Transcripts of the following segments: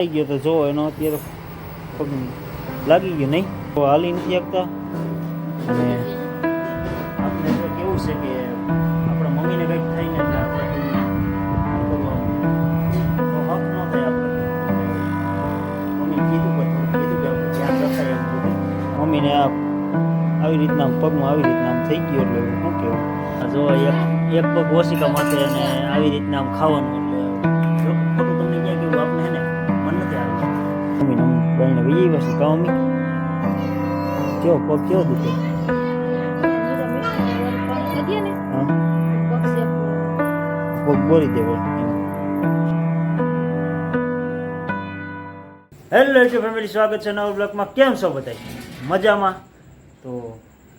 થઈ ગયો તો જો, એનો અત્યારે લાગી ગયો નહીં. તો હાલી નથી શકતા. અને આપણે તો કેવું છે કે આપણા મમ્મીને કંઈક ન થાય બધું મમ્મીને આ આવી રીતના પગમાં આવી રીતના આમ થઈ ગયો એટલે શું કહેવું? જો એક એક પગ ઓશિકા માટે અને આવી રીતના આમ ખાવાનું આમ બાઈને વહી આવ્યા છે કાં મમ્મી કેવો પગ કેવો દુખે પગ બોરી દેવો હેલો યુટ્યુબ ફેમિલી સ્વાગત છે નવા બ્લોગમાં કેમ છો બધા મજામાં? તો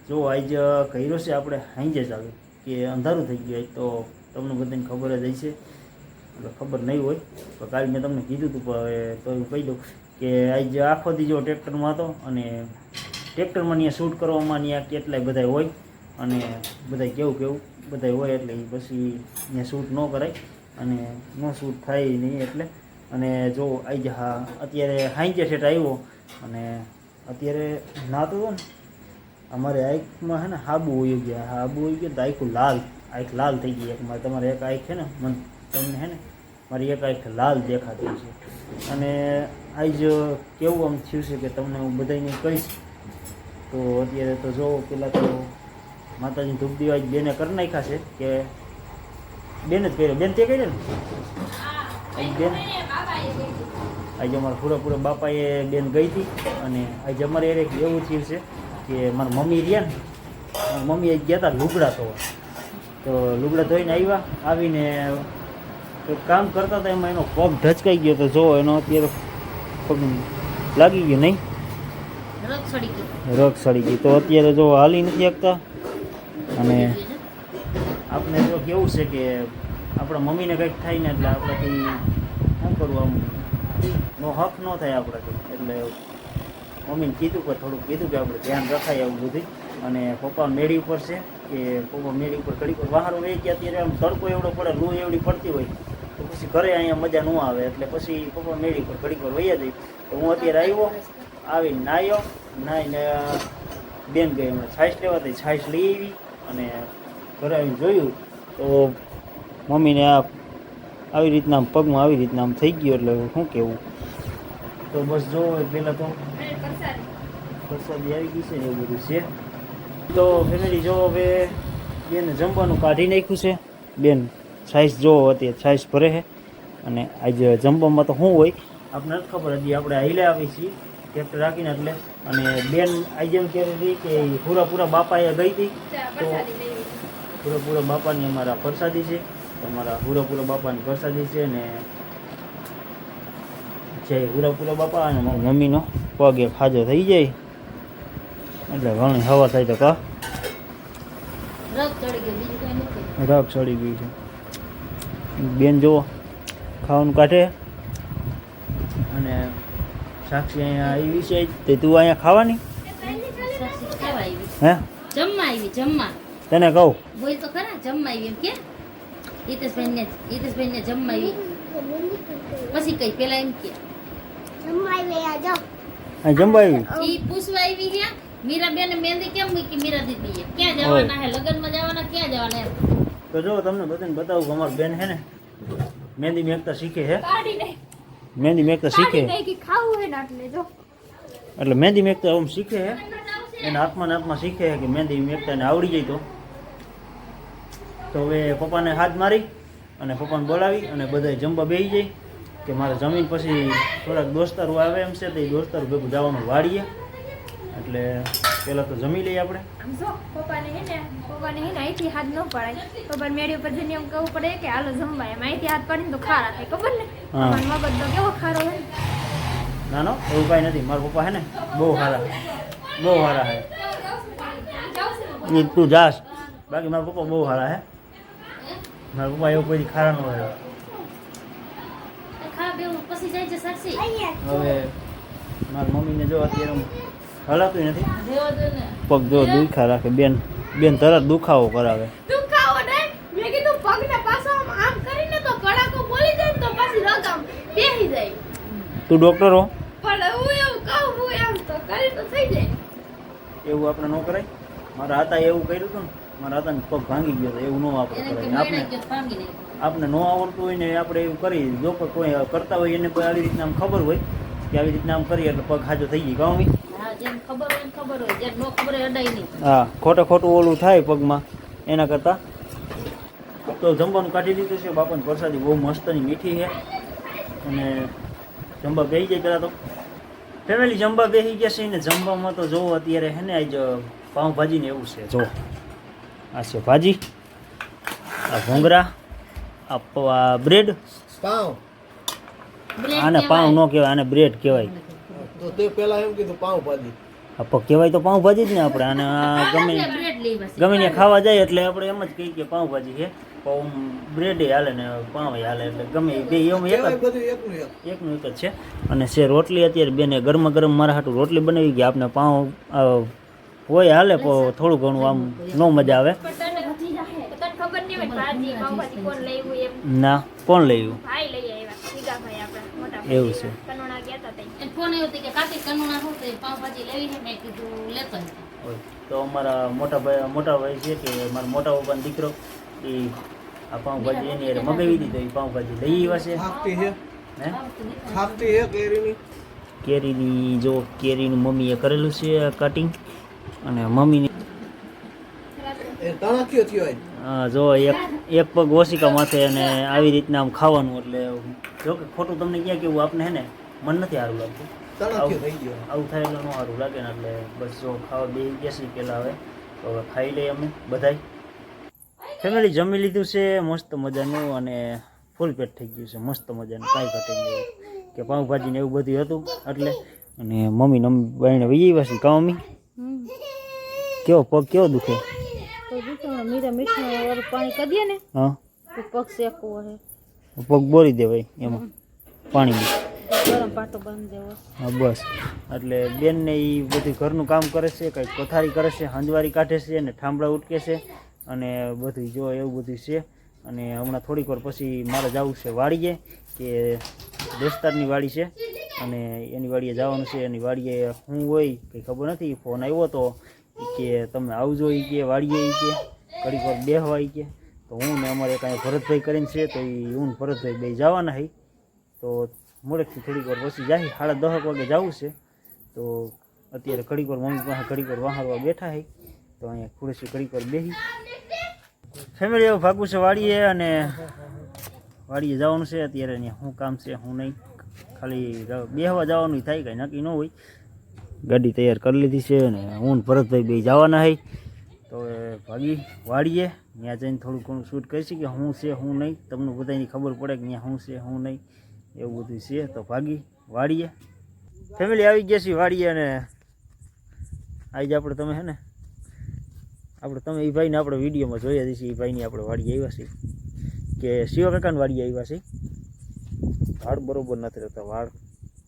જો આજ કર્યો છે આપણે હાંજે જ આવે કે અંધારું થઈ ગયું હોય તો તમને બધાને ખબર જ હશે. એટલે ખબર નહીં હોય તો કાલે મેં તમને કીધું હતું પણ હવે તો હું કહી દઉં. કે આજે આખો દીજો ટ્રેક્ટરમાં હતો અને ટ્રેક્ટરમાં ત્યાં શૂટ કરવામાં ત્યાં કેટલાય બધા હોય અને બધાય કેવું કેવું બધાય હોય એટલે પછી ત્યાં શૂટ ન કરાય અને ન શૂટ થાય નહીં એટલે. અને જો આજે હા, અત્યારે હાંજે સેટ આવ્યો અને અત્યારે નાતો હતો ને, અમારે આંખમાં હે ને હાબુ હોઈ ગયા હાબુ હોઈ ગયા તો આખું લાલ, આંખ લાલ થઈ ગઈ એક મારે. તમારે એક આંખ છે ને, મન તમને હે ને, મારી એક આંખ લાલ દેખાતી છે. અને આજ કેવું આમ થયું છે કે તમને હું બધાને કહીશ. તો અત્યારે તો જો પેલા તો માતાજી ધૂપ દીવા આજ બેને કરી નાખ્યા છે કે બેન જ કર્યો. બેન તે કર્યો ને? બેન? આજે અમારા પૂરા પૂરા બાપાએ બેન ગઈ હતી અને આજે અમારે એક એવું થયું છે કે મારા મમ્મી રહ્યા ને મમ્મી ગયા હતા લુગડા ધોવા. તો લુગડા ધોઈને આવ્યા આવીને કામ કરતા હતા એમાં એનો પગ ઢચકાઈ ગયો તો જો એનો અત્યારે લાગી ગયું નહીં? રગ સડી ગઈ તો અત્યારે જો હાલી નથી શકતા અને આપણે જો કેવું છે કે આપણા મમ્મીને કંઈક થાય ને એટલે આપણાથી શું કરવું આમ? નો હક ન થાય આપણાથી એટલે મમ્મીને કીધું કે થોડુંક કીધું કે આપણે ધ્યાન રખાય આવું બધું અને પપ્પા મેળી ઉપર છે. કે પપ્પા મેળી ઉપર ઘડી પર બહાર વહી ગયા ત્યારે આમ તડકો એવડો પડે લૂ એવડી પડતી હોય તો પછી ઘરે અહીંયા મજા ન આવે. એટલે પછી પપ્પા મેળી ઉપર ઘડી પર વહી જઈ તો હું અત્યારે આવ્યો આવી નાહ્યો નાહીને બેન ગઈ હમણાં છાશ લેવા હતી છાશ લઈ આવી અને ઘરે આવીને જોયું તો મમ્મીને આ આવી રીતના પગમાં આવી રીતના આમ થઈ ગયું એટલે શું કહેવું તો બસ જો પહેલાં તો વરસાદી આવી ગઈ છે ને એવું બધું છે. તો ફેમિલી જો હવે બેન જમવાનું કાઢી નાખ્યું છે. બેન સાઈઝ જો અત્યારે સાઈઝ ભરે છે. અને આજે જમવામાં તો શું હોય આપણે નથી ખબર હજી, આપણે હાઈલે આવી છીએ ટ્રેક્ટર રાખીને એટલે. અને બેન આજે એમ કહેતી હતી કે પૂરા પૂરા બાપાએ ગઈ હતી. તો પૂરા પૂરા બાપાની અમારા પ્રસાદી છે. અમારા પૂરા પૂરા બાપાની પ્રસાદી છે ને જય પૂરા પૂરા બાપા અને મારી મમ્મીનો પગ એક હાજર થઈ જાય. એટલે ઘણી હવા થાય તો કા? રગ ચડી ગઈ છે. બેન જુઓ ખાવાનું કાઢે. અને સાક્ષી અહીંયા આવી છે. તે તું અહીંયા ખાવાની? હે? જમવા આવી જમવા. તને કહું. બોલ તો ખરા જમવા આવી એમ કે? હિતેશભાઈ ને હિતેશભાઈ ને જમવા આવી. પછી કઈ પેલા એમ કે. અહીં જમવા આવી? ઈ પૂછવા આવી હે? મીરાબેન ને મહેંદી કેમ મૂકી? મીરા દીદી ક્યાં જવાના હે? લગનમાં જવાના? ક્યાં જવાના એમ? તો જો તમને બધાને બતાવું કે અમાર બેન છે ને મહેંદી મેકતા શીખે છે મહેંદી મેકતા શીખે. એટલે મહેંદી મેકતા આમ શીખે હે. એના હાથમાં ને હાથમાં શીખે છે કે મહેંદી મેકતા એને આવડી જાય તો. તો હવે પપ્પાને હાથ મારી અને પપ્પાને બોલાવી અને બધા જમવા બેસી જાય કે મારે જમીન પછી થોડાક દોસ્તારો આવે એમ છે તો એ દોસ્તારો ભેગું જવાનું વાળીએ. એટલે પહેલાં તો જમી લઈએ આપણે. આમ જો પપ્પાને હે ને પપ્પાને હે ને અહીંથી હાથ ન પડાય. પપ્પાને મેળી ઉપર જઈને એમ કહેવું પડે કે હાલો જમવા એમ અહીંથી હાથ પાડીને તો ખારા થાય ખબર ને. અમારો તો કેવો ખારો હોય ના? નો એવું કાંઈ નથી. મારા પપ્પા હે ને બહુ સારા બહુ સારા હે તું જાસ બાકી મારા પપ્પા બહુ સારા હે મારા પપ્પા એવું કોઈ ખારા ન હોય. હવે મારી મમ્મીને જો અત્યારે હલાતું નથી? પગ જો દુખા રાખે. બેન બેન તરત દુખાવો કરાવે. તું ખાવો ને? મેં કીધું પગને પાછો આમ આમ કરીને તો કડાકો બોલી જાય તો પાછી રગ બેહી જાય. તું ડૉક્ટર હો? પણ હું એવું કહું હું એમ તો કરી તો થઈ જાય. એવું આપણે ન કરાય? મારા હાતા એવું કર્યું હતું ને મારા હાતાને પગ ભાંગી ગયો હતો એવું ન આપણે કરાય. આપણે તો. આપણે ન આવડતું હોય ને આપણે એવું કરી જો કોઈ કરતા હોય એને કોઈ આવી રીતના આમ ખબર હોય કે આવી રીતના આમ કરીએ એટલે પગ હાજો થઈ ગઈ ગામ. હા જેમ ખબર હોય એમ ખબર હોય જેમ ન ખબર હોય અડાય નહીં. હા ખોટે ખોટું ઓલું થાય પગમાં એના કરતાં. તો જમવાનું કાઢી દીધું છે બાપાની પ્રસાદી બહુ મસ્તની મીઠી છે. અને જમવા બેસી જાય પહેલાં તો. ફેમિલી જમવા બેસી ગયા છે ને જમવામાં તો જોવો અત્યારે હે ને આજ પાઉંભાજી ને એવું છે. જો આ છે ભાજી આ ભૂંગરા આ પ- બ્રેડ. પાઉ. આને પાઉં ન કહેવાય આને બ્રેડ કહેવાય. તો તે પહેલા એમ કીધું પાઉંભાજી. કહેવાય તો પાઉંભાજી જ ને આપણે અને ગમે ગમે ને ખાવા જાય એટલે આપણે એમ જ કહીએ કે પાઉંભાજી છે. પાઉં બ્રેડે હાલે ને પાઉં હાલે એટલે ગમે બે એમ એક કહેવાય જ બધું એકનું એક. જ છે. અને છે રોટલી અત્યારે બેને ગરમ ગરમ મારા હાટું રોટલી બનાવી ગયા આપણે પાઉં હોય હાલે થોડું ઘણું આમ ન મજા આવે. પણ તને વધી જાહે તો તને ખબર નહીં હોય ભાજી પાવભાજી કોણ લઈ આવ્યું એમ? ના કોણ લેવું લઈ એવું છે. કનોણા ગયા તા તઈ એને ફોન આવ્યો કે કાર્તિક કનુણા શું છે પાવભાજી લેવી છે મેં કીધું લેતો તો અમારા મોટા ભાઈ મોટા ભાઈ છે કે મારા મોટા પપ્પાનો દીકરો એ આ પાઉંભાજી એની હારે મગાવી દીધો એ પાઉંભાજી લઈ આવ્યા છે. ખાપતી છે? હે? ખાપતી છે કેરીની? કેરીની જો કેરીનું મમ્મીએ કરેલું છે કટિંગ અને મમ્મીની હા, જો એક એક પગ ઓશિકા માથે અને આવી રીતના આમ ખાવાનું એટલે જો કે ખોટું તમને ક્યાં કેવું આપને હે ને? મન નથી સારું લાગતું. ગયો. આવું થાય એટલે ન સારું લાગે ને એટલે બસ જો ખાવા બે બેસી પહેલાં હવે. તો હવે ખાઈ લઈએ અમે બધાય. ફેમિલી જમી લીધું છે મસ્ત મજાનું અને ફૂલ પેટ થઈ ગયું છે મસ્ત મજાનું કાંઈ ઘટે નહીં કે પાઉંભાજી ને એવું બધું હતું એટલે. અને મમ્મી ને અમે બાઈને વહી આવ્યા છીએ કાં મમ્મી? કેવો પગ કેવો દુખે? પાણી કરી ને. હા. પગ શેકવો પગ બોરી દેવાય એમાં પાણીમાં. હા, બસ. એટલે બેનને એ બધું ઘરનું કામ કરે છે, કંઈક કોથારી કરે છે, હંજવારી કાઢે છે અને ઠામડા ઉટકે છે અને બધું જો એવું બધું છે. અને હમણાં થોડીક વાર પછી મારે જવું છે વાડીએ, કે દોસ્તારની વાડી છે. અને એની વાડીએ જવાનું છે. એની વાડીએ હું હોય, કંઈ ખબર નથી, ફોન આવ્યો તો કે તમે આવજો એ કે, વાડીએ એ કે, ઘડીક વાર બેહવા કે. તો હું ને અમારે કાંઈ ભરતભાઈ કરીને છે, તો એ હું ભરતભાઈ બે જવાના હઈ તો મોડેકથી થોડીક વાર પછી જાય. સાડા દહક વાગે જવું છે. તો અત્યારે ઘડીક વાર મમ્મી પાસે ઘડીક વાર વહારવા બેઠા હે તો અહીંયા ખુરશી ઘડીક વાર બેસી ફેમિલી એવું ભાગવું છે વાડીએ અને વાડીએ જવાનું છે. અત્યારે અહીંયા શું કામ છે, શું નહીં. ખાલી બેહવા જવાનું થાય કાંઈ નક્કી ન હોય. ગાડી તૈયાર કરી લીધી છે અને હું ભરતભાઈ બે જવાના હઈ તો ભાગી વાડીએ. ત્યાં જઈને થોડું ઘણું શૂટ કરીશું કે શું છે, શું નહીં. તમને બધાની ખબર પડે કે ત્યાં શું છે, શું નહીં. એવું બધું છે, તો ભાગી, વાડીએ. ફેમિલી આવી ગયા છીએ વાડીએ અને આજે આપણે તમે હે ને, આપણે તમે એ ભાઈને આપણે વિડીયોમાં જોયા છીએ એ ભાઈની આપણે વાડીએ આવ્યા છીએ કે શિવ કાકાની વાડીએ આવ્યા છીએ વાળ બરોબર નથી રહેતા, વાળ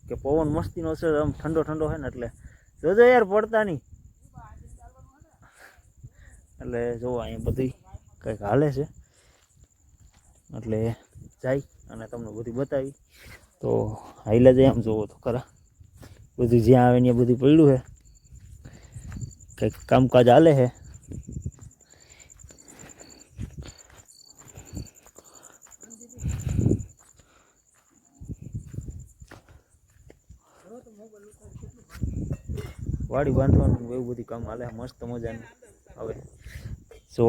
કે પવન મસ્તીનો છે, આમ ઠંડો ઠંડો છે ને એટલે જોજો યાર પડતા નહીં એટલે જો અહીંયા બધી કંઈક હાલે છે. એટલે જાય અને તમને બધું બતાવી. તો હાઈલા જાય આમ જોવો તો ખરા. બધું જ્યાં આવે ત્યાં બધું પડ્યું છે. કંઈક કામકાજ હાલે છે. વાડી બાંધવાનું એવું બધું કામ હાલે છે. મસ્ત મજાનું હવે જો,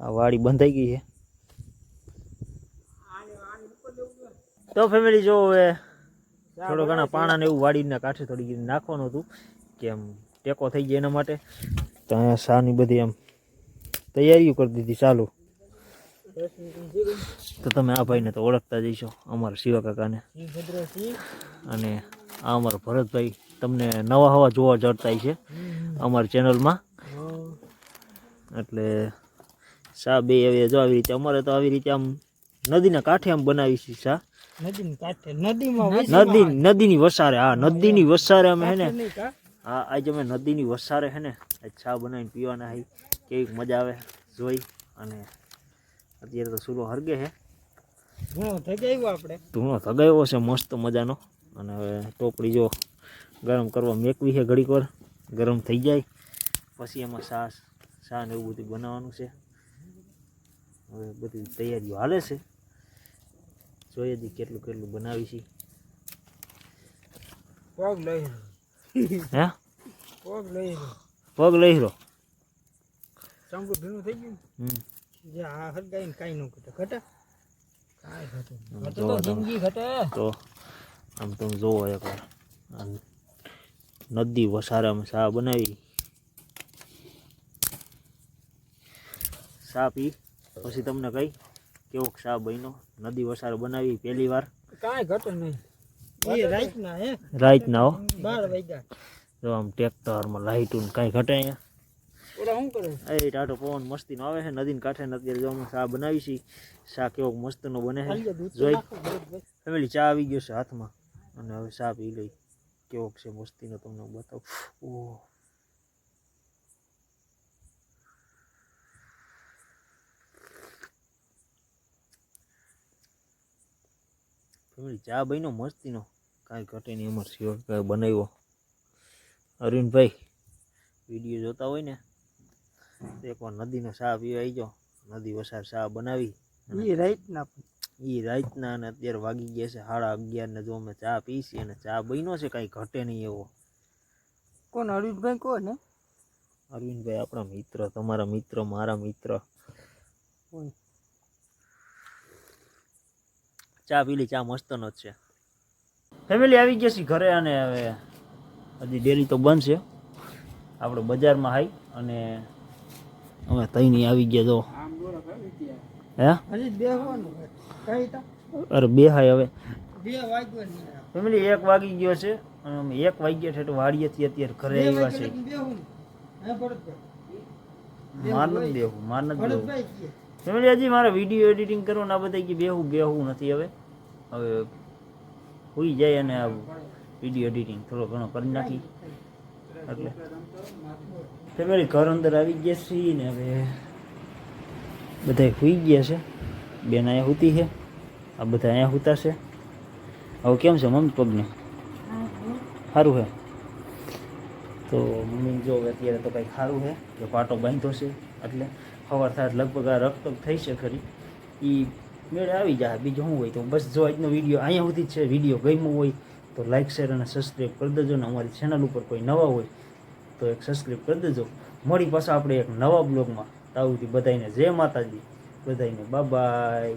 આ વાડી બંધાઈ ગઈ છે. તો ફેમિલી જો હવે થોડો ઘણા પાણા ને એવું વાડીને કાંઠે થોડી નાખવાનું હતું કે એમ ટેકો થઈ જાય એના માટે. તો અહીંયા શાની બધી એમ તૈયારીઓ કરી દીધી ચાલુ. તો તમે આ ભાઈને તો ઓળખતા જઈશો અમારા શિવા કાકાને. અને આ અમારા ભરતભાઈ તમને નવા હવા જોવા જડતા છે અમારી ચેનલમાં. એટલે શા બે હવે જો આવી રીતે અમારે તો આવી રીતે આમ નદીના કાંઠે આમ બનાવી છે શા. નદીની કાંઠે નદીમાં નદી નદીની વસારે હા નદીની વસારે અમે હે ને હા આજે અમે નદીની વસારે હે ને ચા બનાવીને પીવાના હઈ કેવી મજા આવે જોઈ. અને અત્યારે તો સૂરો હરગે હે. ધૂણો થગાવ્યો આપણે. ધૂણો થગાવ્યો છે મસ્ત મજાનો. અને હવે ટોપડી જો ગરમ કરવા મેકવી છે ઘડીક વાર ગરમ થઈ જાય. પછી એમાં સાસ સાને એવું બધું બનાવવાનું છે. હવે બધી તૈયારીઓ હાલે છે. જોઈએ જી કેટલું કેટલું બનાવી છે. પગ લઈ હે? પગ લઈ પગ લઈ રહ્યો ચાંગુ ભીનું થઈ ગયું? જે આ હરગાઈને કાંઈ ન ઘટે. ઘટે? કાંઈ ઘટે ઘટે તો જિંદગી ઘટે. તો આમ તમે જોવો એકવાર. આમ નદી વસારામાં શા બનાવી. શા પી. પછી તમને કઈ કેવો શા બન્યો? નદી વસારો બનાવી પહેલી વાર. કાંઈ ઘટે નહીં. એ રાતના હે. રાઈતના હો? બાર વાગ્યા. જો આમ ટ્રેક્ટરમાં લાઇટું કાંઈ ઘટે અહીંયા? ઓલા શું એ ટાટો પવન મસ્તીનો આવે છે. નદીને કાંઠે ને અત્યારે જો અમે શા બનાવી શા કેવો મસ્તનો બને છે. જોઈ. ફેમિલી ચા આવી ગયો છે હાથમાં. અને હવે ચા પી લઈ. કેવો છે મસ્તીનો તમને હું બતાવું. ઓહ. ફેમિલી ચા બન્યો મસ્તીનો. કાંઈ ઘટે નહીં અમારે સિવાય કાંઈ બનાવ્યો. અરવિંદભાઈ વીડિયો જોતા હોય ને તો એકવાર નદીનો ચા પીવા આવી જાઓ નદી વસાર ચા બનાવી. એ રાઈટના એ રાતના અને અત્યારે વાગી ગયા છે સાડા અગિયાર ને જો અમે ચા પીશી અને ચા બન્યો છે કાંઈ ઘટે નહીં એવો. કોણ અરવિંદભાઈ કોણ ને અરવિંદભાઈ આપણા મિત્ર તમારા મિત્ર મારા મિત્ર. ચા પીલી ચા મસ્તનો જ છે. ફેમિલી આવી ગયા છે ઘરે અને હવે હજી ડેરી તો બંધ છે. આપણે બજારમાં હાઈ અને અમે તઈની આવી ગયા જો. હે? અરે બે હાય હવે. બે ફેમિલી એક વાગી ગયો છે અને અમે એક વાગ્યા છે તો વાડીએથી અત્યારે ઘરે આવ્યા છે. માર નથી દેવું માર નથી કીએ ફેમિલી હજી મારે વીડિયો એડિટિંગ કરવાનું આ બધા કે બેહું બેહું નથી હવે. હવે હોઈ જાય અને આ વીડિયો એડિટિંગ થોડો ઘણો કરી નાખી. એટલે ફેમિલી ઘર અંદર આવી ગયા છીએ ને હવે બધા સુઈ ગયા છે. બેન અહીંયા સૂતી છે. આ બધા અહીંયા સૂતા છે. હવે કેમ છે મમ્મી પગને સારું છે? તો મમ્મી જો અત્યારે તો કંઈ સારું છે કે પાટો બાંધ્યો છે, એટલે સવાર થાય લગભગ આ રક્ત થઈ છે ખરી. એ મેળે આવી જાય, બીજું શું હોય તો બસ જો આજનો વીડિયો અહીંયા સુધી છે, વીડિયો ગમ્યો હોય તો લાઇક શેર અને સબસ્ક્રાઈબ કરી દેજો ને અમારી ચેનલ ઉપર કોઈ નવા હોય તો એક સબસ્ક્રાઈબ કરી દેજો. મળી પાછા આપણે એક નવા બ્લોગમાં તાવથી બધાને જય માતાજી બધાને બાય